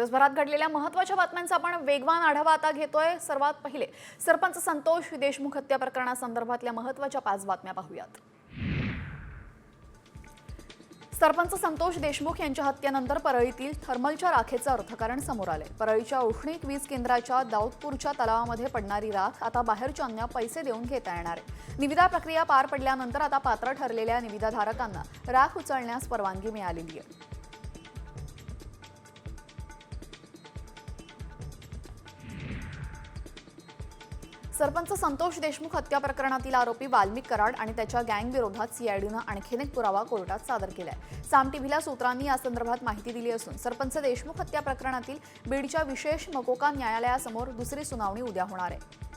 दिवसभरात घडलेल्या महत्त्वाच्या बातम्यांचा आपण वेगवान आढावा आता घेतोय. सर्वात पहिले सरपंच संतोष देशमुख हत्या प्रकरणासंदर्भातल्या महत्त्वाच्या पाच बातम्या पाहूयात. सरपंच संतोष देशमुख यांच्या हत्येनंतर परळीतील थर्मलच्या राखेचं अर्थकारण समोर आलंय. परळीच्या औष्णिक वीज केंद्राच्या दाऊदपूरच्या तलावामध्ये पडणारी राख आता बाहेरच्यांना पैसे देऊन घेता येणार आहे. निविदा प्रक्रिया पार पडल्यानंतर आता पात्र ठरलेल्या निविदाधारकांना राख उचलण्यास परवानगी मिळालेली आहे. सरपंच संतोष देशमुख हत्या प्रकरणातील आरोपी वाल्मिक कराड आणि त्याच्या गँगविरोधात सीआयडीनं आणखीन एक पुरावा कोर्टात सादर केलाय. साम टीव्हीला सूत्रांनी या संदर्भात माहिती दिली असून सरपंच देशमुख हत्या प्रकरणातील बीडच्या विशेष मकोका न्यायालयासमोर दुसरी सुनावणी उद्या होणार आहे.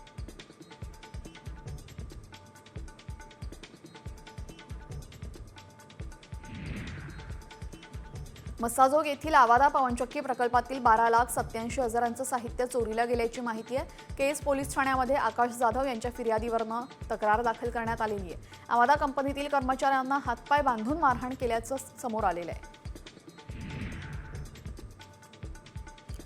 मस्साजोग येथील आवादा पवनचक्की प्रकल्पातील बारा लाख सत्याऐंशी हजारांचं साहित्य चोरीला गेल्याची माहिती आहे. केस पोलीस ठाण्यामध्ये आकाश जाधव यांच्या फिर्यादीवरनं तक्रार दाखल करण्यात आलेली आहे. आवादा कंपनीतील कर्मचाऱ्यांना हातपाय बांधून मारहाण केल्याचं समोर आलेलं आहे.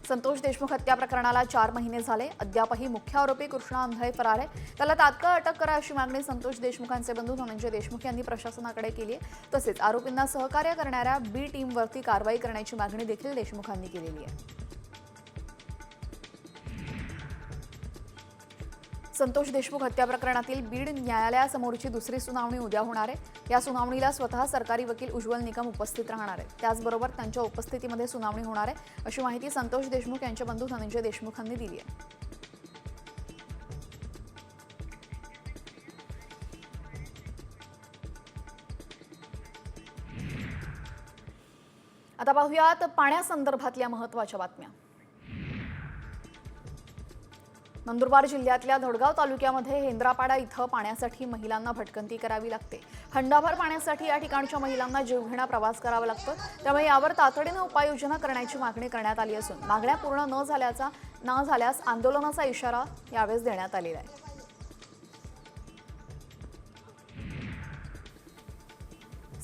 संतोष देशमुख हत्या प्रकरणाला चार महिने झाले. अद्यापही मुख्य आरोपी कृष्णा अंधळे फरार आहे त्याला तात्काळ अटक करा अशी मागणी संतोष देशमुखांचे बंधू धनंजय देशमुख यांनी प्रशासनाकडे केली आहे. तसेच आरोपींना सहकार्य करणाऱ्या बी टीमवरती कारवाई करण्याची मागणी देखील देशमुखांनी केलेली आहे. संतोष देशमुख हत्या प्रकरणातील बीड न्यायालयासमोरची दुसरी सुनावणी उद्या होणार आहे. या सुनावणीला स्वतः सरकारी वकील उज्ज्वल निकम उपस्थित राहणार आहेत. त्याचबरोबर त्यांच्या उपस्थितीमध्ये सुनावणी होणार आहे अशी माहिती संतोष देशमुख यांच्या बंधू धनंजय देशमुखांनी दिली आहे. आता पाहूयात पाण्यासंदर्भातल्या महत्त्वाच्या बातम्या. नंदुरबार जिल्ह्यातल्या धडगाव तालुक्यामध्ये हेंद्रापाडा इथं पाण्यासाठी महिलांना भटकंती करावी लागते. हंडाभर पाण्यासाठी या ठिकाणच्या महिलांना जीवघेणा प्रवास करावा लागतो. त्यामुळे यावर तातडीनं उपाययोजना करण्याची मागणी करण्यात आली असून मागण्या पूर्ण न झाल्याचा न झाल्यास आंदोलनाचा इशारा यावेळेस देण्यात आलेला आहे.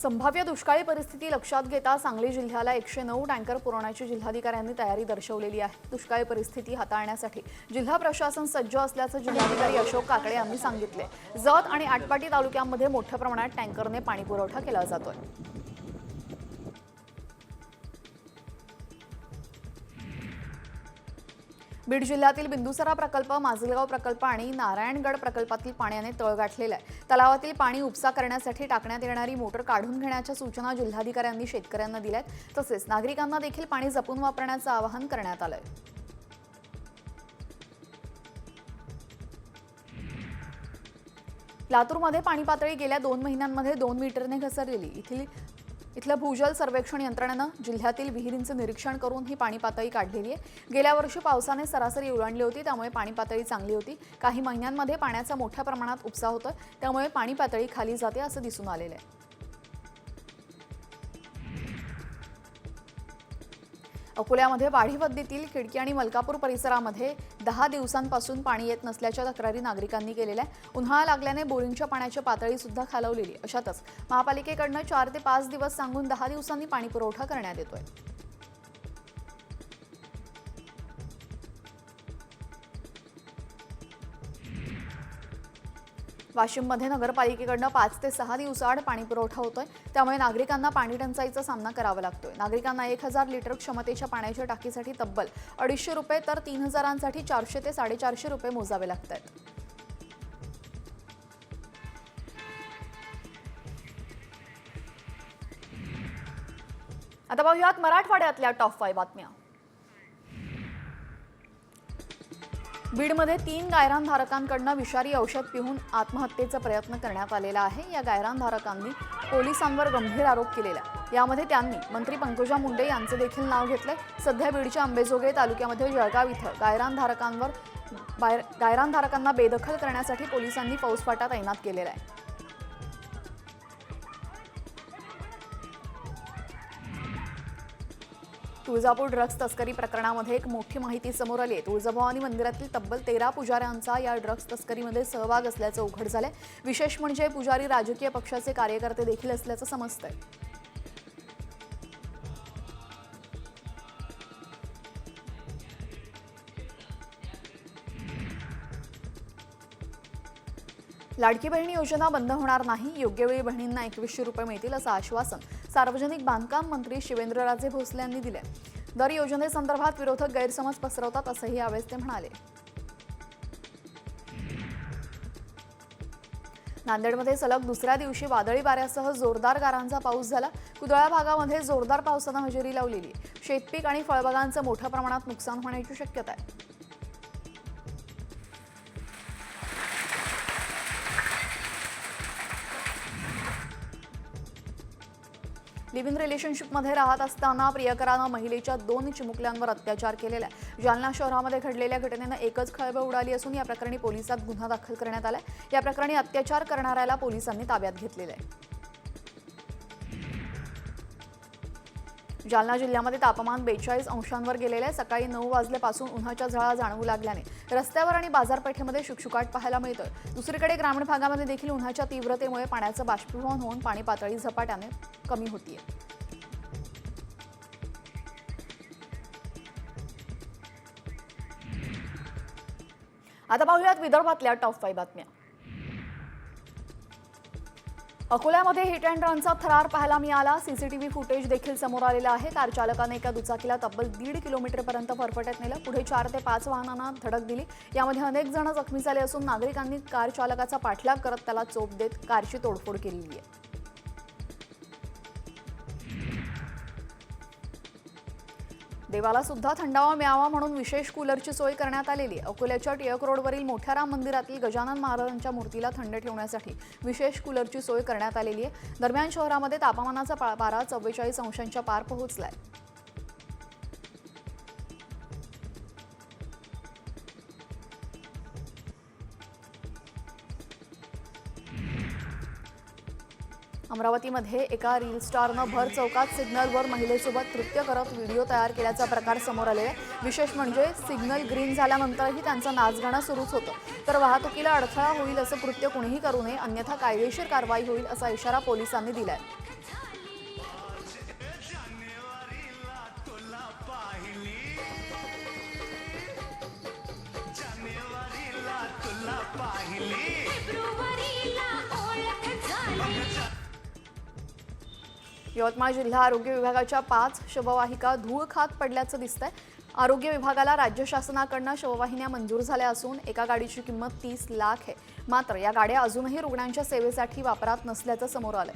संभाव्य दुष्काळी परिस्थिती लक्षात घेता सांगली जिल्ह्याला एकशे नऊ टँकर पुरवण्याची जिल्हाधिकाऱ्यांनी तयारी दर्शवलेली आहे. दुष्काळी परिस्थिती हाताळण्यासाठी जिल्हा प्रशासन सज्ज असल्याचं जिल्हाधिकारी अशोक काकडे यांनी सांगितले. जत आणि आटपाटी तालुक्यांमध्ये मोठ्या प्रमाणात टँकरने पाणीपुरवठा केला जातोय. बीड जिल्ह्यातील बिंदुसरा प्रकल्प माजलगाव प्रकल्प आणि नारायणगड प्रकल्पातील पाण्याने तळ गाठलेला आहे. तलावातील पाणी उपसा करण्यासाठी टाकण्यात येणारी मोटर काढून घेण्याच्या सूचना जिल्हाधिकाऱ्यांनी शेतकऱ्यांना दिल्या आहेत तसेच नागरिकांना देखील पाणी जपून वापरण्याचं आवाहन करण्यात आलंय. लातूरमध्ये पाणी पातळी गेल्या दोन महिन्यांमध्ये दोन मीटरने घसरलेली. इथली इथलं भूजल सर्वेक्षण यंत्रणेनं जिल्ह्यातील विहिरींचं निरीक्षण करून ही पाणी पातळी काढलेली आहे. गेल्या वर्षी पावसाने सरासरी ओलांडली होती त्यामुळे पाणी पातळी चांगली होती. काही महिन्यांमध्ये पाण्याचा मोठ्या प्रमाणात उपसा होतोय त्यामुळे पाणी पातळी खाली जाते असं दिसून आलेलं आहे. अकोल्यामध्ये वाढीवद्दीतील खिडकी आणि मलकापूर परिसरामध्ये दहा दिवसांपासून पाणी येत नसल्याच्या तक्रारी नागरिकांनी केलेल्या आहे उन्हाळा लागल्याने बोरिंगच्या पाण्याची पातळी सुद्धा खालवलेली अशातच महापालिकेकडनं चार ते पाच दिवस सांगून दहा दिवसांनी पाणी पुरवठा करण्यात येतोय. वाशिममध्ये नगरपालिकेकडनं पाच ते सहा दिवसाआड पाणी पुरवठा होतोय. त्यामुळे नागरिकांना पाणी टंचाईचा सामना करावा लागतोय. नागरिकांना एक हजार लिटर क्षमतेच्या पाण्याच्या टाकीसाठी तब्बल अडीचशे रुपये तर तीन हजारांसाठी चारशे ते साडेचारशे रुपये मोजावे लागत आहेत आता पाहूयात मराठवाड्यातल्या टॉप फाय बातम्या. बीडमध्ये तीन गायरानधारकांकडनं विषारी औषध पिऊन आत्महत्येचा प्रयत्न करण्यात आलेला आहे. या गायरानधारकांनी पोलिसांवर गंभीर आरोप केलेला यामध्ये त्यांनी मंत्री पंकजा मुंडे यांचं देखील नाव घेतलंय. सध्या बीडच्या अंबेजोगाई तालुक्यामध्ये जळगाव इथं गायरानधारकांवर बाहेर गायरानधारकांना बेदखल करण्यासाठी पोलिसांनी फौजफाटा तैनात केलेला आहे. तुळजापूर ड्रग्ज तस्करी प्रकरणामध्ये एक मोठी माहिती समोर आली आहे. तुळजाभवानी मंदिरातील तब्बल तेरा पुजाऱ्यांचा या ड्रग्ज तस्करीमध्ये सहभाग असल्याचं उघड झालंय. विशेष म्हणजे पुजारी राजकीय पक्षाचे कार्यकर्ते देखील असल्याचं समजतंय. लाडकी बहिणी योजना बंद होणार नाही योग्य वेळी बहिणींना एकवीसशे रुपये मिळतील असं आश्वासन सार्वजनिक बांधकाम मंत्री शिवेंद्रराजे भोसले यांनी दिले. दर योजनेसंदर्भात विरोधक गैरसमज पसरवतात असंही यावेळेस ते म्हणाले. नांदेडमध्ये सलग दुसऱ्या दिवशी वादळी वाऱ्यासह जोरदार गारांचा पाऊस झाला. कुदळा भागामध्ये जोरदार पावसानं हजेरी लावलेली. शेतपीक आणि फळबागांचं मोठ्या प्रमाणात नुकसान होण्याची शक्यता आहे. लिव्हिंग रिलेशनशिपमध्ये राहत असताना प्रियकरानं महिलेच्या दोन चिमुकल्यांवर अत्याचार केलेला आहे. जालना शहरामध्ये घडलेल्या घटनेनं एकच खळबळ उडाली असून या प्रकरणी पोलिसात गुन्हा दाखल करण्यात आलाय. या प्रकरणी अत्याचार करणाऱ्याला पोलिसांनी ताब्यात घेतलेलं आहे. जालना जिल्ह्यामध्ये तापमान बेचाळीस अंशांवर गेलेलं आहे. सकाळी नऊ वाजल्यापासून उन्हाच्या झळा जाणवू लागल्याने रस्त्यावर आणि बाजारपेठेमध्ये शुकशुकाट पाहायला मिळतोय. दुसरीकडे ग्रामीण भागामध्ये देखील उन्हाच्या तीव्रतेमुळे पाण्याचं बाष्पीभवन होऊन पाणी पातळी झपाट्याने कमी होतीये. आता पाहूयात विदर्भातल्या टॉप फाईव्ह बातम्या. अकोल्यामध्ये हिट अँड रनचा थरार पाहायला मिळाला. सीसीटीव्ही फुटेज देखील समोर आलेला आहे. कार चालकाने एका दुचाकीला तब्बल दीड किलोमीटरपर्यंत फरफटत नेलं. पुढे चार ते पाच वाहनांना धडक दिली. यामध्ये अनेक जण जखमी झाले असून नागरिकांनी कार चालकाचा पाठलाग करत त्याला चोप देत कारची तोडफोड केलेली आहे. देवाला सुद्धा थंडावा मिळावा म्हणून विशेष कूलरची सोय करण्यात आलेली आहे. अकोल्याच्या टिळक रोडवरील मोठ्या राम मंदिरातील गजानन महाराजांच्या मूर्तीला थंड ठेवण्यासाठी विशेष कूलरची सोय करण्यात आलेली आहे. दरम्यान शहरामध्ये तापमानाचा पारा चव्वेचाळीस अंशांच्या पार पोहोचलाय. अमरावतीमध्ये एका रील स्टारनं भर चौकात सिग्नलवर महिलेसोबत नृत्य करत व्हिडिओ तयार केल्याचा प्रकार समोर आलेला आहे. विशेष म्हणजे सिग्नल ग्रीन झाल्यानंतरही त्यांचं नाचगाणं सुरूच होतं. तर वाहतुकीला अडथळा होईल असं कृत्य कुणीही करू नये अन्यथा कायदेशीर कारवाई होईल असा इशारा पोलिसांनी दिला आहे यवतमाळ जिल्हा आरोग्य विभागाच्या पाच शववाहिका धूळ खात पडल्याचं दिसतंय. आरोग्य विभागाला राज्य शासनाकडनं शववाहिन्या मंजूर झाल्या असून एका गाडीची किंमत तीस लाख आहे. मात्र या गाड्या अजूनही रुग्णांच्या सेवेसाठी वापरात नसल्याचं समोर आलंय.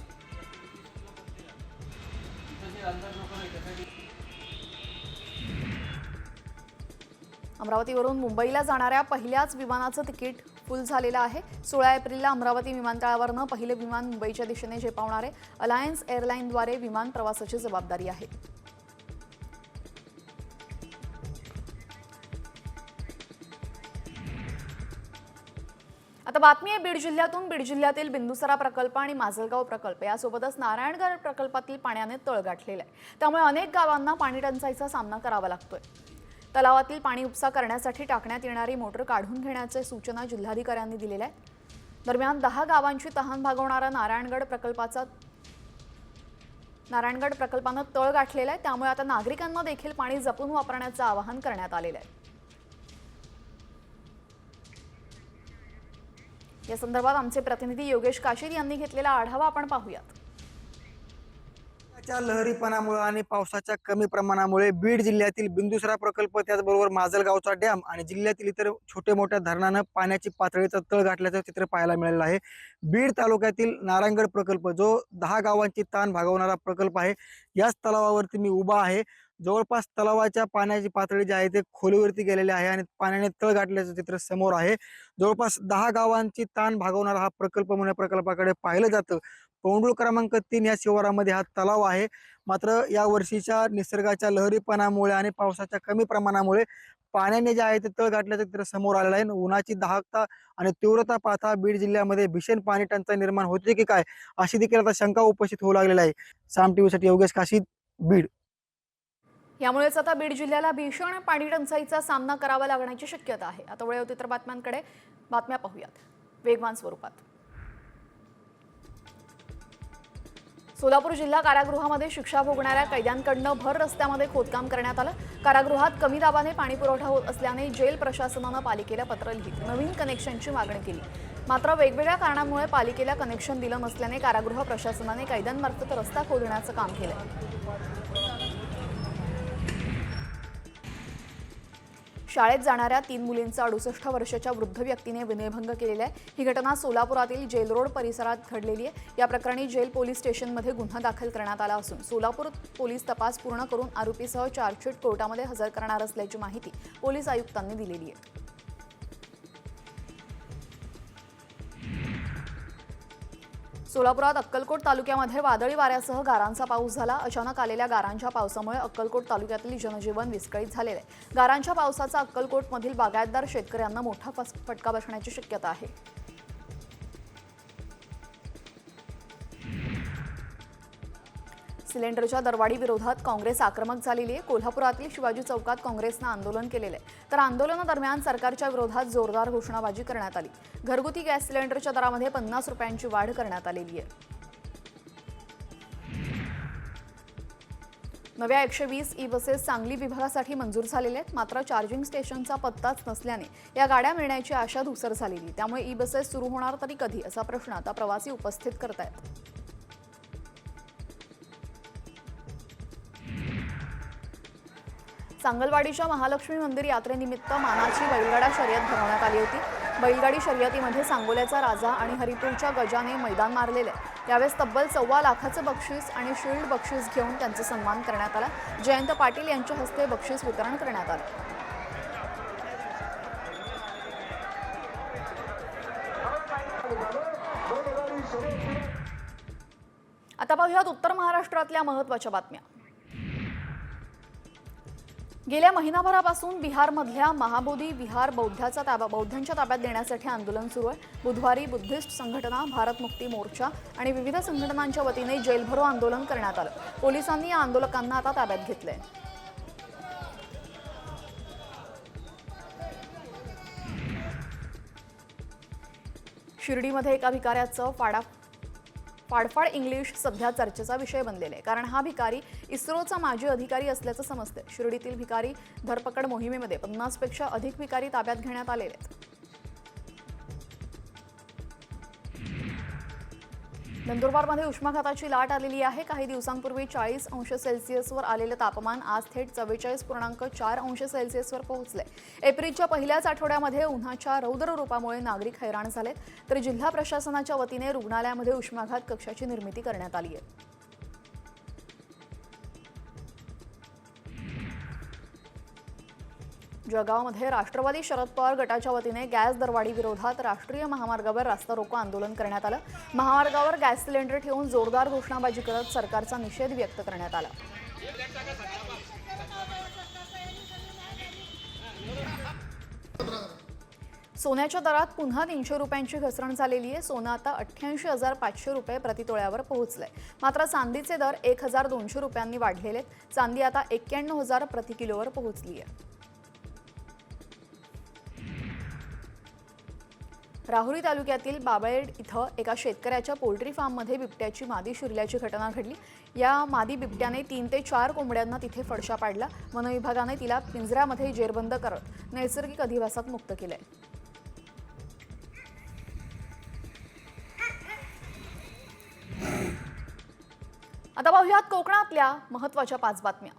अमरावतीवरून मुंबईला जाणाऱ्या पहिल्याच विमानाचं तिकीट फुल झालेला आहे. सोळा एप्रिलला अमरावती विमानतळावरनं पहिले विमान मुंबईच्या दिशेने झेपावणारे अलायन्स एअरलाईनद्वारे विमान प्रवासाची जबाबदारी आहे. आता बातमी आहे बीड जिल्ह्यातून. बीड जिल्ह्यातील बिंदुसरा प्रकल्प आणि माजलगाव प्रकल्प यासोबतच नारायणगड प्रकल्पातील पाण्याने तळ गाठलेला आहे. त्यामुळे अनेक गावांना पाणी टंचाईचा सामना करावा लागतोय. तलावातील पाणी उपसा करण्यासाठी टाकण्यात येणारी मोटर काढून घेण्याच्या सूचना जिल्हाधिकाऱ्यांनी दिलेल्या आहेत. दरम्यान दहा गावांची तहान भागवणारा नारायणगड प्रकल्पाचा नारायणगड प्रकल्पानं तळ गाठलेला आहे. त्यामुळे आता नागरिकांना देखील पाणी जपून वापरण्याचं आवाहन करण्यात आलेलं आहे. या संदर्भात आमचे प्रतिनिधी योगेश काशीद यांनी घेतलेला आढावा आपण पाहूयात. च्या लहरीपणामुळे आणि पावसाच्या कमी प्रमाणामुळे बीड जिल्ह्यातील बिंदुसरा प्रकल्प त्याचबरोबर माजलगावचा डॅम आणि जिल्ह्यातील इतर छोटे मोठ्या धरणानं पाण्याची पातळीचा तळ गाठल्याचं चित्र पाहायला मिळालेलं आहे. बीड तालुक्यातील नारायणगड प्रकल्प जो दहा गावांची ताण भागवणारा प्रकल्प आहे याच तलावावरती मी उभा आहे. जवळपास तलावाच्या पाण्याची पातळी जी आहे ते खोलीवरती गेलेली आहे आणि पाण्याने तळ गाठल्याचं चित्र समोर आहे. जवळपास दहा गावांची ताण भागवणारा हा प्रकल्प म्हणून प्रकल्पाकडे पाहिलं जातं. पौंडुळ क्रमांक तीन या शिवारामध्ये हा तलाव आहे. मात्र या वर्षीच्या निसर्गाच्या लहरीपणामुळे आणि पावसाच्या कमी प्रमाणामुळे पाण्याने जे आहे ते तळ गाठल्याचं चित्र समोर आलेलं आहे. उन्हाची दाहकता आणि तीव्रता पाहता बीड जिल्ह्यामध्ये भीषण पाणी टंचाई निर्माण होते की काय अशी देखील आता शंका उपस्थित होऊ लागलेली आहे. साम टीव्हीसाठी योगेश काशी बीड. यामुळेच आता बीड जिल्ह्याला भीषण पाणी टंचाईचा सामना करावा लागण्याची शक्यता आहे. आता वेळ होती तर बातम्यांकडे बातम्या पाहूयात. वेगवान स्वरूपात. सोलापूर जिल्हा कारागृहामध्ये शिक्षा भोगणाऱ्या कैद्यांकडनं भर रस्त्यामध्ये खोदकाम करण्यात आलं. कारागृहात कमी दाबाने पाणी पुरवठा होत असल्याने जेल प्रशासनानं पालिकेला पत्र लिहित नवीन कनेक्शनची मागणी केली. मात्र वेगवेगळ्या कारणांमुळे पालिकेला कनेक्शन दिलं नसल्याने कारागृह प्रशासनाने कैद्यांमार्फत रस्ता खोदण्याचं काम केलं शाळेत जाणाऱ्या तीन मुलींचा अडुसष्ट वर्षाच्या वृद्ध व्यक्तीने विनयभंग केलेला आहे. ही घटना सोलापुरातील जेल रोड परिसरात घडलेली आहे. या प्रकरणी जेल पोलीस स्टेशनमध्ये गुन्हा दाखल करण्यात आला असून सोलापूर पोलीस तपास पूर्ण करून आरोपीसह चार्जशीट कोर्टामध्ये हजर करणार असल्याची माहिती पोलीस आयुक्तांनी दिलेली आहे. सोलापुरात अक्कलकोट तालुक्यामध्ये वादळी वाऱ्यासह गारांचा पाऊस झाला. अचानक आलेल्या गारांच्या पावसामुळे अक्कलकोट तालुक्यातील जनजीवन विस्कळीत झालेलं आहे. गारांच्या पावसाचा अक्कलकोटमधील बागायतदार शेतकऱ्यांना मोठा फटका बसण्याची शक्यता आहे. सिलेंडरच्या दरवाढी विरोधात काँग्रेस आक्रमक झालेली आहे. कोल्हापुरातील शिवाजी चौकात काँग्रेसनं आंदोलन केलेलं आहे. तर आंदोलनादरम्यान सरकारच्या विरोधात जोरदार घोषणाबाजी करण्यात आली. घरगुती गॅस सिलेंडरच्या दरामध्ये पन्नास रुपयांची वाढ करण्यात आलेली आहे. नव्या एकशे वीस ई बसेस सांगली विभागासाठी मंजूर झालेल्या आहेत. मात्र चार्जिंग स्टेशनचा पत्ताच नसल्याने या गाड्या मिळण्याची आशा धुसर झालेली त्यामुळे ई बसेस सुरू होणार तरी कधी असा प्रश्न आता प्रवासी उपस्थित करतायत. सांगलवाडीच्या महालक्ष्मी मंदिर यात्रेनिमित्त मानाची बैलगाडा शर्यत भरवण्यात आली होती. बैलगाडी शर्यतीमध्ये सांगोल्याचा राजा आणि हरिपूरच्या गजाने मैदान मारलेले आहे. यावेळेस तब्बल सव्वा लाखाचं बक्षीस आणि शिल्ड बक्षीस घेऊन त्यांचा सन्मान करण्यात आला. जयंत पाटील यांच्या हस्ते बक्षीस वितरण करण्यात आलं. आता पाहूयात उत्तर महाराष्ट्रातल्या महत्त्वाच्या बातम्या. गेल्या महिनाभरापासून बिहारमधल्या महाबोधी विहार बौद्धाचा ताबा बौद्धांच्या ताब्यात देण्यासाठी आंदोलन सुरू आहे. बुधवारी बुद्धिस्ट संघटना भारत मुक्ती मोर्चा आणि विविध संघटनांच्या वतीने जेलभरो आंदोलन करण्यात आलं. पोलिसांनी या आंदोलकांना आता ताब्यात घेतलंय. शिर्डीमध्ये एका भिकाऱ्याचं फाडा फाडफाड इंग्लिश सध्या चर्चेचा विषय बनलेला आहे. कारण हा भिकारी इस्रोचा माजी अधिकारी असल्याचं समजतं शिर्डीतील भिकारी धरपकड मोहिमेमध्ये पन्नासपेक्षा अधिक भिकारी ताब्यात घेण्यात आलेले आहेत. नंदुरबारमध्ये उष्माघाताची लाट आलेली आहे. काही दिवसांपूर्वी चाळीस अंश सेल्सिअसवर आलेलं तापमान आज थेट चव्वेचाळीस पूर्णांक चार अंश सेल्सिअसवर पोहोचले एप्रिलच्या पहिल्याच आठवड्यामध्ये उन्हाच्या रौद्र रूपामुळे नागरिक हैराण झाले तर जिल्हा प्रशासनाच्या वतीने रुग्णालयामध्ये उष्माघात कक्षाची निर्मिती करण्यात आली आहे. जळगावमध्ये राष्ट्रवादी शरद पवार गटाच्या वतीने गॅस दरवाढी विरोधात राष्ट्रीय महामार्गावर रास्ता रोको आंदोलन करण्यात आलं. महामार्गावर गॅस सिलेंडर ठेवून जोरदार घोषणाबाजी करत सरकारचा निषेध व्यक्त करण्यात आला. सोन्याच्या दरात पुन्हा तीनशे रुपयांची घसरण झालेली आहे. सोनं आता अठ्ठ्याऐंशी हजार पाचशे रुपये प्रतितोळ्यावर पोहोचलंय. मात्र चांदीचे दर एक हजार दोनशे रुपयांनी वाढलेले आहेत. चांदी आता एक्क्याण्णव हजार प्रति किलोवर पोहोचली आहे. राहुरी तालुक्यातील बाबळेड इथं एका शेतकऱ्याच्या पोल्ट्री फार्ममध्ये बिबट्याची मादी शिरल्याची घटना घडली. या मादी बिबट्याने तीन ते चार कोंबड्यांना तिथे फडशा पाडला. वनविभागाने तिला पिंजऱ्यामध्ये जेरबंद करत नैसर्गिक अधिवासात मुक्त केलंय. आता पाहूयात कोकणातल्या महत्त्वाच्या पाच बातम्या.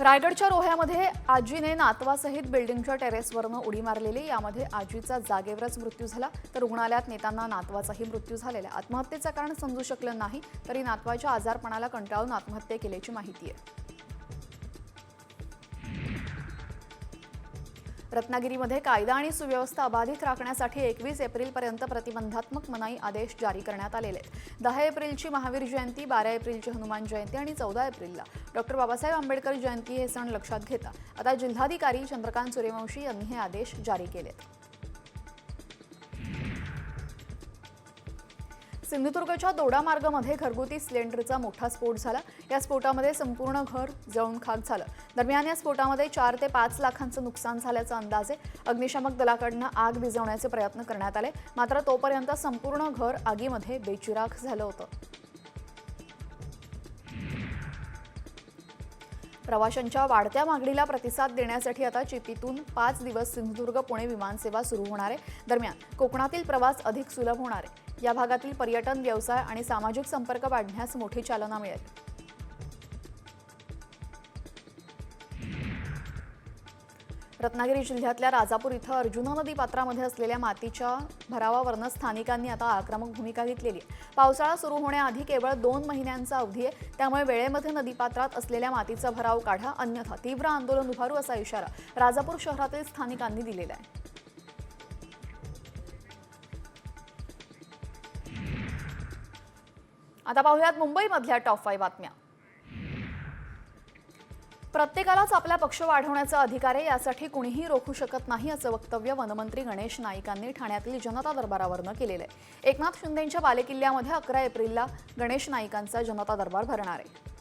रायगडच्या रोह्यामध्ये आजीने नातवासहित बिल्डिंगच्या टेरेसवरनं उडी मारलेली यामध्ये आजीचा जागेवरच मृत्यू झाला. तर रुग्णालयात नेताना नातवाचाही मृत्यू झालेला आत्महत्येचं कारण समजू शकलं नाही तरी नातवाच्या आजारपणाला कंटाळून आत्महत्या केल्याची माहिती आहे. रत्नागिरीमध्ये कायदा आणि सुव्यवस्था अबाधित राखण्यासाठी एकवीस एप्रिलपर्यंत प्रतिबंधात्मक मनाई आदेश जारी करण्यात आलेले आहेत. दहा एप्रिलची महावीर जयंती बारा एप्रिलची हनुमान जयंती आणि चौदा एप्रिलला. डॉक्टर बाबासाहेब आंबेडकर जयंती हे सण लक्षात घेता. आता जिल्हाधिकारी चंद्रकांत सूर्यवंशी यांनी हे आदेश जारी केलेत. सिंधुदुर्गच्या दोडा मार्गामध्ये घरगुती सिलेंडरचा मोठा स्फोट झाला. या स्फोटामध्ये संपूर्ण घर जळून खाक झालं. दरम्यान या स्फोटामध्ये चार ते पाच लाखांचं नुकसान झाल्याचा अंदाज आहे अग्निशामक दलाकडनं आग विझवण्याचे प्रयत्न करण्यात आले. मात्र तोपर्यंत संपूर्ण घर आगीमध्ये बेचिराख झालं होतं. प्रवाशांच्या वाढत्या मागणीला प्रतिसाद देण्यासाठी आता चिपीतून पाच दिवस सिंधुदुर्ग पुणे विमानसेवा सुरू होणार आहे. दरम्यान कोकणातील प्रवास अधिक सुलभ होणार आहे. या भागातील पर्यटन व्यवसाय आणि सामाजिक संपर्क वाढण्यास मोठी चालना मिळेल. रत्नागिरी जिल्ह्यातल्या राजापूर इथं अर्जुना नदी पात्रामध्ये असलेल्या मातीच्या भरावावरनं स्थानिकांनी आता आक्रमक भूमिका घेतलेली आहे. पावसाळा सुरू होण्याआधी केवळ दोन महिन्यांचा अवधी आहे. त्यामुळे वेळेमध्ये नदीपात्रात असलेल्या मातीचा भराव काढा अन्यथा तीव्र आंदोलन उभारू असा इशारा राजापूर शहरातील स्थानिकांनी दिलेला आहे. आता पाहूयात मुंबईमधल्या टॉप फाईव्ह बातम्या. प्रत्येकालाच आपला पक्ष वाढवण्याचा अधिकार आहे यासाठी कुणीही रोखू शकत नाही असं वक्तव्य वनमंत्री गणेश नाईकांनी ठाण्यातील जनता दरबारावरनं केलेलं आहे. एकनाथ शिंदेंच्या बालेकिल्ल्यामध्ये अकरा एप्रिलला गणेश नाईकांचा जनता दरबार भरणार आहे.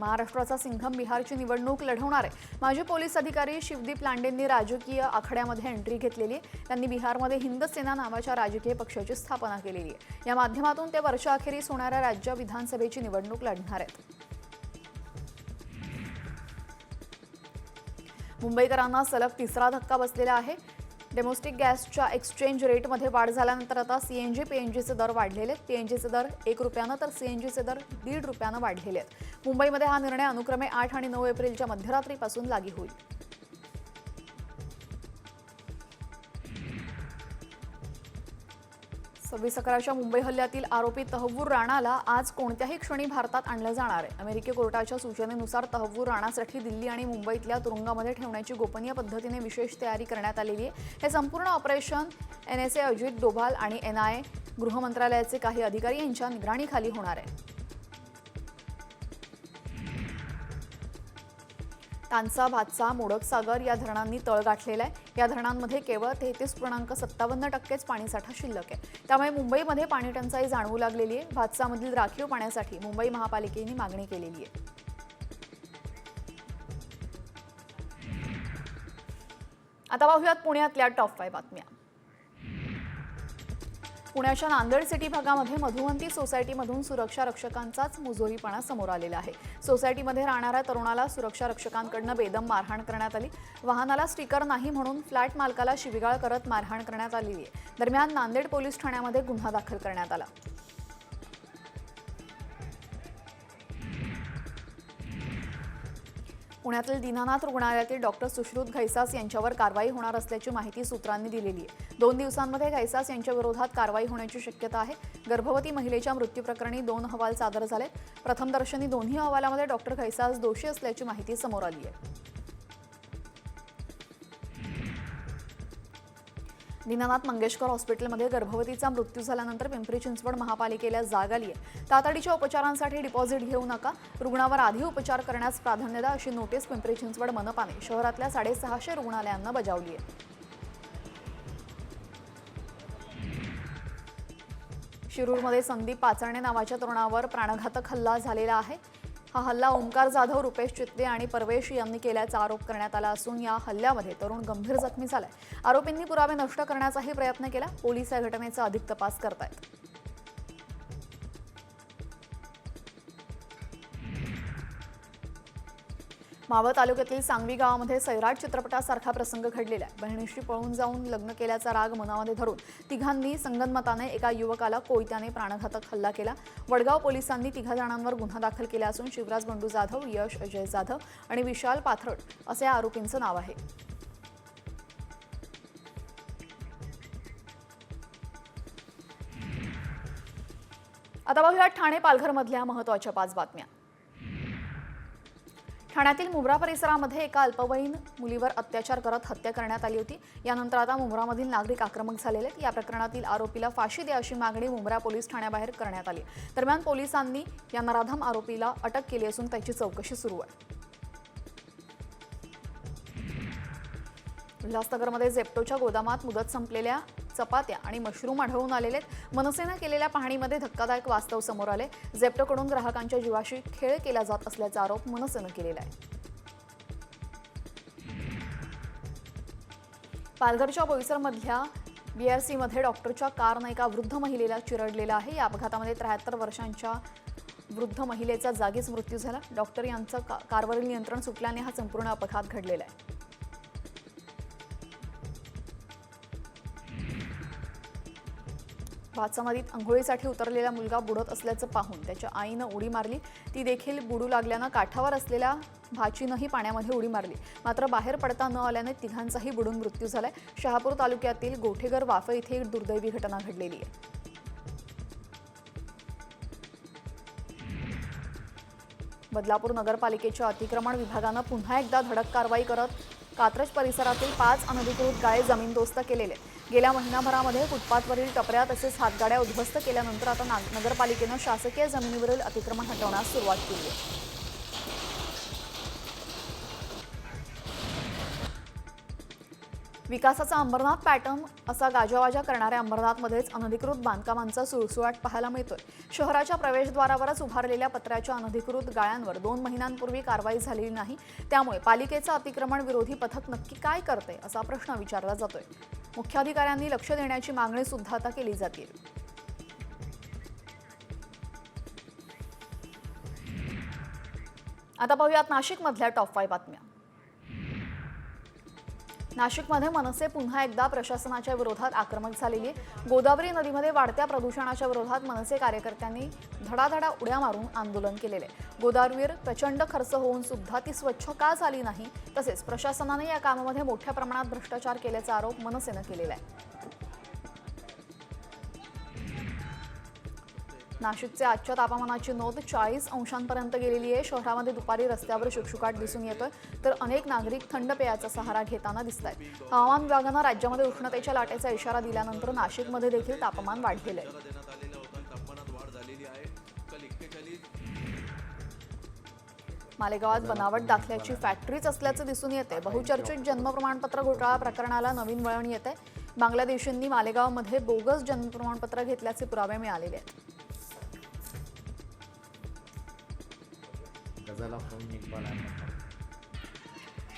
महाराष्ट्राचा सिंघम बिहारची निवडणूक लढवणार आहे. माजी पोलीस अधिकारी शिवदीप लांडेंनी राजकीय आखाड्यामध्ये एंट्री घेतलेली आहे. त्यांनी बिहारमध्ये हिंद सेना नावाच्या राजकीय पक्षाची स्थापना केलेली आहे. या माध्यमातून ते वर्षाअखेरीस होणाऱ्या राज्य विधानसभेची निवडणूक लढणार आहेत. मुंबईकरांना सलग तिसरा धक्का बसलेला आहे. डेमोस्टिक गॅसच्या एक्सचेंज रेटमध्ये वाढ झाल्यानंतर आता C N G P N जीचे दर वाढलेले आहेत. पी एन जीचे दर एक रुपयानं तर सी एन जीचे दर दीड रुपयानं वाढलेले आहेत. मुंबईमध्ये हा निर्णय अनुक्रमे आठ आणि नऊ एप्रिलच्या मध्यरात्रीपासून लागू होईल. चोवीस अकराच्या मुंबई हल्ल्यातील आरोपी तहव्वूर राणाला आज कोणत्याही क्षणी भारतात आणलं जाणार आहे. अमेरिकी कोर्टाच्या सूचनेनुसार तहव्वूर राणासाठी दिल्ली आणि मुंबईतल्या तुरुंगामध्ये ठेवण्याची गोपनीय पद्धतीने विशेष तयारी करण्यात आलेली आहे. हे संपूर्ण operation N S A Ajit Doval आणि एन आय गृह मंत्रालयाचे काही अधिकारी यांच्या निगराणीखाली होणार आहे. तांसा भातसा मोडकसागर या धरणांनी तळ गाठलेला आहे. या धरणांमध्ये केवळ तेहतीस पूर्णांक सत्तावन्न टक्केच पाणीसाठा शिल्लक आहे. त्यामुळे मुंबईमध्ये पाणी टंचाई जाणवू लागलेली आहे. भातसामधील राखीव पाण्यासाठी मुंबई महापालिकेने मागणी केलेली आहे. आता पाहूयात पुण्यातल्या टॉप फाय बातम्या. पुण्याच्या नांदेड सिटी भागामध्ये मधुवंती सोसायटीमधून सुरक्षा रक्षकांचाच मुजोरीपणा समोर आलेला आहे. सोसायटीमध्ये राहणाऱ्या तरुणाला सुरक्षा रक्षकांकडनं बेदम मारहाण करण्यात आली. वाहनाला स्टिकर नाही म्हणून फ्लॅट मालकाला शिविगाळ करत मारहाण करण्यात आलेली आहे. दरम्यान नांदेड पोलीस ठाण्यामध्ये गुन्हा दाखल करण्यात आला. पुण्यातील दिनानाथ रुग्णालयातील डॉक्टर सुश्रुत घैसास यांच्यावर कारवाई होणार असल्याची माहिती सूत्रांनी दिलेली आहे. दोन दिवसांमध्ये घैसास यांच्या विरोधात कारवाई होण्याची शक्यता आहे. गर्भवती महिलेच्या मृत्यूप्रकरणी दोन अहवाल सादर झाले प्रथमदर्शनी दोन्ही अहवालामध्ये डॉक्टर घैसास दोषी असल्याची माहिती समोर आली आहे. दीनानाथ मंगेशकर हॉस्पिटलमध्ये गर्भवतीचा मृत्यू झाल्यानंतर पिंपरी चिंचवड महापालिकेला जाग आली आहे तातडीच्या उपचारांसाठी डिपॉझिट घेऊ नका. रुग्णावर आधी उपचार करण्यास प्राधान्य द्या अशी नोटीस पिंपरी चिंचवड मनपाने शहरातल्या साडेसहाशे रुग्णालयांना बजावली आहे शिरूरमध्ये संदीप पाचरणे नावाच्या तरुणावर प्राणघातक हल्ला झालेला आहे. हा हल्ला ओंकार जाधव रुपेश चित्ते आणि परवेश यांनी केल्याचा आरोप करण्यात आला असून या हल्ल्यामध्ये तरुण गंभीर जखमी झालाय. आरोपींनी पुरावे नष्ट करण्याचाही प्रयत्न केला. पोलीस या घटनेचा अधिक तपास करतायत. मावळ तालुक्यातील सांगवी गावामध्ये सैराट चित्रपटासारखा प्रसंग घडलेला आहे. बहिणीशी पळून जाऊन लग्न केल्याचा राग मनामध्ये धरून तिघांनी संगनमताने एका युवकाला कोयत्याने प्राणघातक हल्ला केला. वडगाव पोलिसांनी तिघा जणांवर गुन्हा दाखल केला असून शिवराज बंडू जाधव यश अजय जाधव आणि विशाल पाथरट असे या आरोपींचं नाव आहे. आता बघूया ठाणे पालघरमधल्या महत्त्वाच्या पाच बातम्या. ठाण्यातील मुंब्रा परिसरामध्ये एका अल्पवयीन मुलीवर अत्याचार करत हत्या करण्यात आली होती. यानंतर आता मुंब्रामधील नागरिक आक्रमक झालेले आहेत. या प्रकरणातील आरोपीला फाशी द्या अशी मागणी मुंब्रा पोलीस ठाण्याबाहेर करण्यात आली. दरम्यान पोलिसांनी या नराधम आरोपीला अटक केली असून त्याची चौकशी सुरू आहे. उल्हासनगरमध्ये झेप्टोच्या गोदामात मुदत संपलेल्या चपात्या आणि मशरूम आढळून आलेले आहेत. मनसेनं केलेल्या पाहणीमध्ये धक्कादायक वास्तव समोर आले झेप्टोकडून ग्राहकांच्या जीवाशी खेळ केला जात असल्याचा आरोप मनसेनं केलेला आहे. पालघरच्या बोईसरमधल्या बीआरसीमध्ये डॉक्टरच्या कारनं एका वृद्ध महिलेला चिरडलेला आहे. या अपघातामध्ये त्र्याहत्तर वर्षांच्या वृद्ध महिलेचा जागीच मृत्यू झाला. डॉक्टर यांचं का कारवरील नियंत्रण सुटल्याने हा संपूर्ण अपघात घडलेला आहे. भातसमाधीत आंघोळीसाठी उतरलेला मुलगा बुडत असल्याचं पाहून त्याच्या आईनं उडी मारली. ती देखील बुडू लागल्यानं काठावर असलेल्या भाचीनंही पाण्यामध्ये उडी मारली. मात्र बाहेर पडता न आल्याने तिघांचाही बुडून मृत्यू झालाय. शहापूर तालुक्यातील गोठेगर वाफे इथे एक दुर्दैवी घटना घडलेली आहे. बदलापूर नगरपालिकेच्या अतिक्रमण विभागानं पुन्हा एकदा धडक कारवाई करत कात्रज परिसरातील पाच अनधिकृत गाळे जमीनदोस्त केलेले. गेल्या महिनाभरामध्ये फुटपाथवरील टपऱ्या तसेच हातगाड्या उद्ध्वस्त केल्यानंतर आता नाग- नगरपालिकेनं शासकीय जमिनीवरील अतिक्रमण हटवण्यास सुरुवात केली आहे. विकासाचा अंबरनाथ पॅटर्न असा गाजावाजा करणाऱ्या अंबरनाथमध्येच अनधिकृत बांधकामांचा सुळसुळाट पाहायला मिळतोय. शहराच्या प्रवेशद्वारावरच उभारलेल्या पत्र्याच्या अनधिकृत गाळ्यांवर दोन महिन्यांपूर्वी कारवाई झालेली नाही. त्यामुळे पालिकेचं अतिक्रमण विरोधी पथक नक्की काय करते असा प्रश्न विचारला जातोय. मुख्याधिकाऱ्यांनी लक्ष देण्याची मागणी सुद्धा आता केली जाते. आता पाहूयात नाशिकमधल्या टॉप फाय बातम्या. नाशिकमध्ये मनसे पुन्हा एकदा प्रशासनाच्या विरोधात आक्रमक झालेली गोदावरी नदीमध्ये वाढत्या प्रदूषणाच्या विरोधात मनसे कार्यकर्त्यांनी धडाधडा उड्या मारून आंदोलन केलेले गोदावरीवर प्रचंड खर्च होऊन सुद्धा ती स्वच्छ का झाली नाही? तसेच प्रशासनाने या कामामध्ये मोठ्या प्रमाणात भ्रष्टाचार केल्याचा आरोप मनसेनं केलेला आहे. नाशिकचे आजच्या तापमानाची नोंद चाळीस अंशांपर्यंत गेलेली आहे. शहरामध्ये दुपारी रस्त्यावर शुकशुकाट दिसून येतोय. तर अनेक नागरिक थंड पेयाचा सहारा घेताना दिसत आहेत हवामान विभागानं राज्यामध्ये उष्णतेच्या लाटेचा इशारा दिल्यानंतर नाशिकमध्ये देखील तापमान वाढलेलं आहे. मालेगावात बनावट दाखल्याची फॅक्टरीच असल्याचं दिसून येते बहुचर्चित जन्म प्रमाणपत्र घोटाळा प्रकरणाला नवीन वळण येत आहे बांगलादेशींनी मालेगावमध्ये बोगस जन्म प्रमाणपत्र घेतल्याचे पुरावे मिळालेले आहेत. गजाला फोन इक्बाल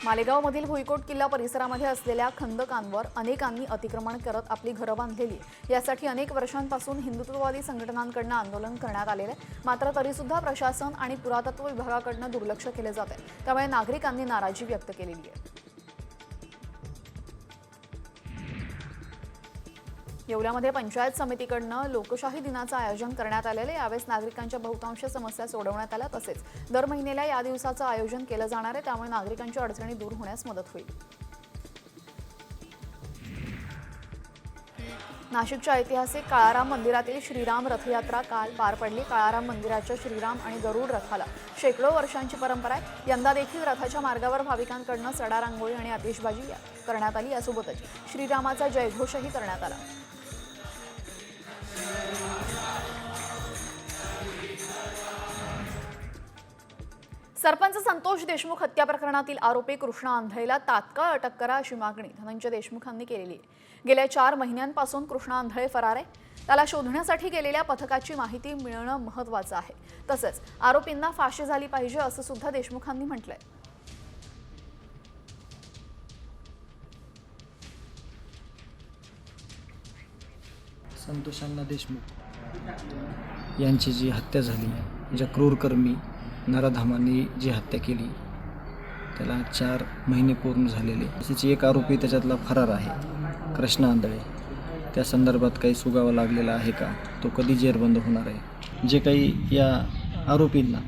मालेगावमधील भुईकोट किल्ला परिसरामध्ये असलेल्या खंदकांवर अनेकांनी अतिक्रमण करत आपली घरं बांधलेली. यासाठी अनेक वर्षांपासून हिंदुत्ववादी संघटनांकडनं आंदोलन करण्यात आलेलं आहे. मात्र तरीसुद्धा प्रशासन आणि पुरातत्व विभागाकडनं दुर्लक्ष केले जात आहे त्यामुळे नागरिकांनी नाराजी व्यक्त केलेली आहे. येवल्यामध्ये पंचायत समितीकडनं लोकशाही दिनाचं आयोजन करण्यात आलेलं आहे. यावेळेस नागरिकांच्या बहुतांश समस्या सोडवण्यात आल्या तसेच दर महिन्याला या दिवसाचं आयोजन केलं जाणार आहे. त्यामुळे नागरिकांच्या अडचणी दूर होण्यास मदत होईल. नाशिकच्या ऐतिहासिक काळाराम मंदिरातील श्रीराम रथयात्रा काल पार पडली. काळाराम मंदिराच्या श्रीराम आणि गरुड रथाला शेकडो वर्षांची परंपरा आहे. यंदा देखील रथाच्या मार्गावर भाविकांकडनं सडा रांगोळी आणि आतिषबाजी करण्यात आली. यासोबतच श्रीरामाचा जयघोषही करण्यात आला. सरपंच संतोष देशमुख हत्या प्रकरणातील आरोपी कृष्णा आंधळेला तात्काळ अटक करा अशी मागणी धनंजय देशमुखांनी केलेली आहे. गेल्या चार महिन्यांपासून कृष्णा आंधळे फरार आहे. त्याला शोधण्यासाठी गेलेल्या पथकाची माहिती मिळणं महत्त्वाचं आहे. तसंच आरोपींना फाशी झाली पाहिजे असं सुद्धा देशमुखांनी म्हटलंय. संतोषांना देशमुख यांची जी हत्या झाली ज्या क्रूरकर्मी नराधामांनी जी हत्या केली त्याला चार महिने पूर्ण झालेले. त्याची एक आरोपी त्याच्यातला फरार आहे कृष्णा आंधळे. त्या संदर्भात काही सुगावा लागलेला आहे का? तो कधी जेरबंद होणार आहे? जे काही या आरोपींना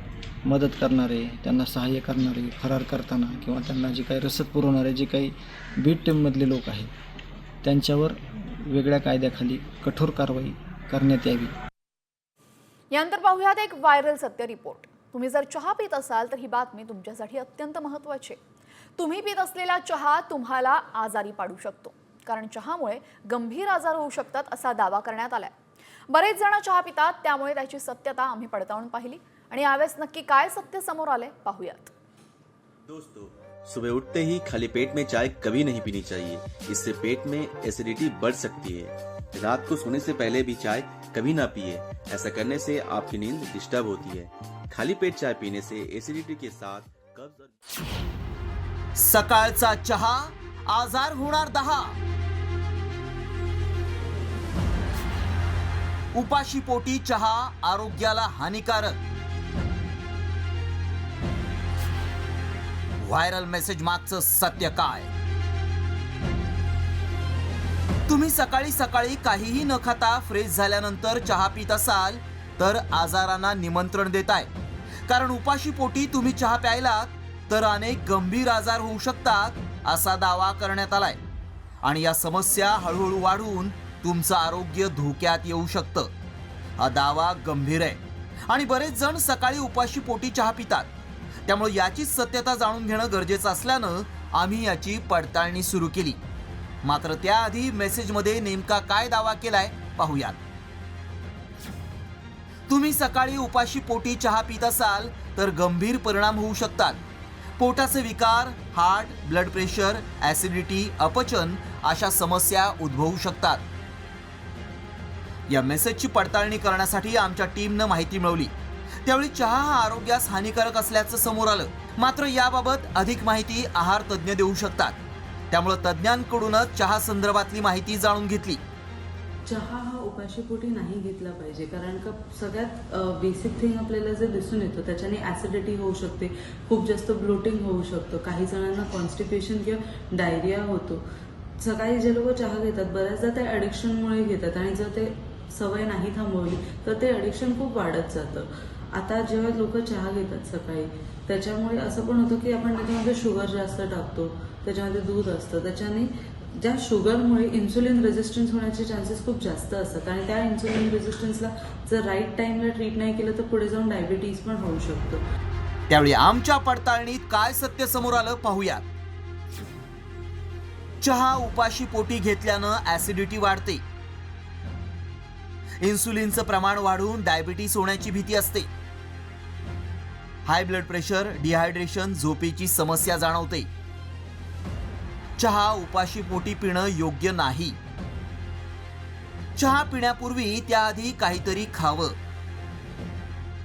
मदत करणारे त्यांना सहाय्य करणारे फरार करताना किंवा त्यांना जे काही रसद पुरवणारे जे काही बीट टीममधले लोक आहेत त्यांच्यावर वेगळ्या कायद्याखाली कठोर कारवाई करण्यात यावी. यानंतर पाहूयात एक व्हायरल सत्य रिपोर्ट तुम्ही जर चहा पित असाल तर ही बातमी तुमच्यासाठी अत्यंत महत्त्वाची आहे. तुम्ही पित असलेला चहा तुम्हाला आजारी पाडू शकतो. कारण चहामुळे गंभीर आजार होऊ शकतात असा दावा करण्यात आलाय. बरेच जण चहा पितात त्यामुळे त्याची सत्यता आम्ही पडताळून पाहिली. आणि यावेळेस नक्की काय सत्य समोर आले पाहूयात. दोस्तों सुबह उठते ही खाली पेट में चाय कभी नहीं पीनी चाहिए। इससे पेट में एसिडिटी बढ़ सकती है। रात को सोने से पहले भी चाय कभी ना पिए। ऐसा करने से आपकी नींद डिस्टर्ब होती है। खाली पेट चाय पीने से एसिडिटी के साथ कब्ज सकाळचा चहा, आजार होणार दहा. उपाशी पोटी चहा आरोग्याला हानिकारक. व्हायरल मेसेज मागचं सत्य काय? तुम्ही सकाळी सकाळी काहीही न खाता फ्रेश झाल्यानंतर चहा पित असाल तर आजारांना निमंत्रण देताय. कारण उपाशी पोटी तुम्ही चहा प्यायलात तर अनेक गंभीर आजार होऊ शकतात असा दावा करण्यात आलाय. आणि या समस्या हळूहळू वाढून तुमचं आरोग्य धोक्यात येऊ शकतं. हा दावा गंभीर आहे. आणि बरेच जण सकाळी उपाशी पोटी चहा पितात. त्यामुळे याचीच सत्यता जाणून घेणं गरजेचं असल्यानं आम्ही याची पडताळणी सुरू केली. मात्र त्याआधी मेसेजमध्ये नेमका काय दावा केलाय पाहूयात. तुम्ही सकाळी उपाशी पोटी चहा पित असाल तर गंभीर परिणाम होऊ शकतात. पोटाचे विकार हार्ट ब्लड प्रेशर ऍसिडिटी अपचन अशा समस्या उद्भवू शकतात. या मेसेजची पडताळणी करण्यासाठी आमच्या टीमनं माहिती मिळवली. त्यावेळी चहा हा आरोग्यास हानिकारक असल्याचं समोर आलं. मात्र याबाबत अधिक माहिती आहार तज्ज्ञ देऊ शकतात. त्यामुळे तज्ज्ञांकडूनच चहा संदर्भातली माहिती जाणून घेतली. चहा हा उपाशीपोटी नाही घेतला पाहिजे कारण का सगळ्यात बेसिक थिंग आपल्याला जे दिसून येतो त्याच्याने ॲसिडिटी होऊ शकते खूप जास्त ब्लोटिंग होऊ शकतं काही जणांना कॉन्स्टिपेशन किंवा डायरिया होतो. सकाळी जे लोक चहा घेतात बऱ्याचदा ते ॲडिक्शनमुळे घेतात आणि जर ते सवय नाही थांबवली तर ते ॲडिक्शन खूप वाढत जातं. आता जेव्हा लोक चहा घेतात सकाळी त्याच्यामुळे असं पण होतं की आपण त्याच्यामध्ये शुगर जास्त टाकतो त्याच्यामध्ये दूध असतं. त्याच्याने ज्या शुगरमुळे इन्सुलिन रेझिस्टन्स होण्याचे चान्सेस खूप जास्त असतात. आणि त्या इन्सुलिन रेझिस्टन्सला जर राईट टाइमला ट्रीट नाही केलं तर पुढे जाऊन डायबिटीज पण होऊ शकतो. त्यावेळी आमच्या पडताळणीत काय सत्य समोर आलं पाहूयात. चहा उपाशी पोटी घेतल्यानं ऍसिडिटी वाढते. इन्सुलिनचं प्रमाण वाढून डायबिटीस होण्याची भीती असते. हाय ब्लड प्रेशर डिहायड्रेशन झोपेची समस्या जाणवते. चहा उपाशी पोटी पिणं योग्य नाही. चहा पिण्यापूर्वी त्याआधी काहीतरी खावं.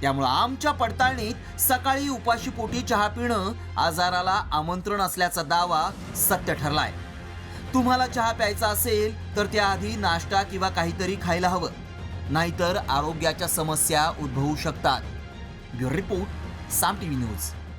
त्यामुळं आमच्या पडताळणीत सकाळी उपाशी पोटी चहा पिणं आजाराला आमंत्रण असल्याचा दावा सत्य ठरलाय. तुम्हाला चहा प्यायचा असेल तर त्याआधी नाश्ता किंवा काहीतरी खायला हवं. नाहीतर आरोग्याच्या समस्या उद्भवू शकतात. Bureau report. Sam TV News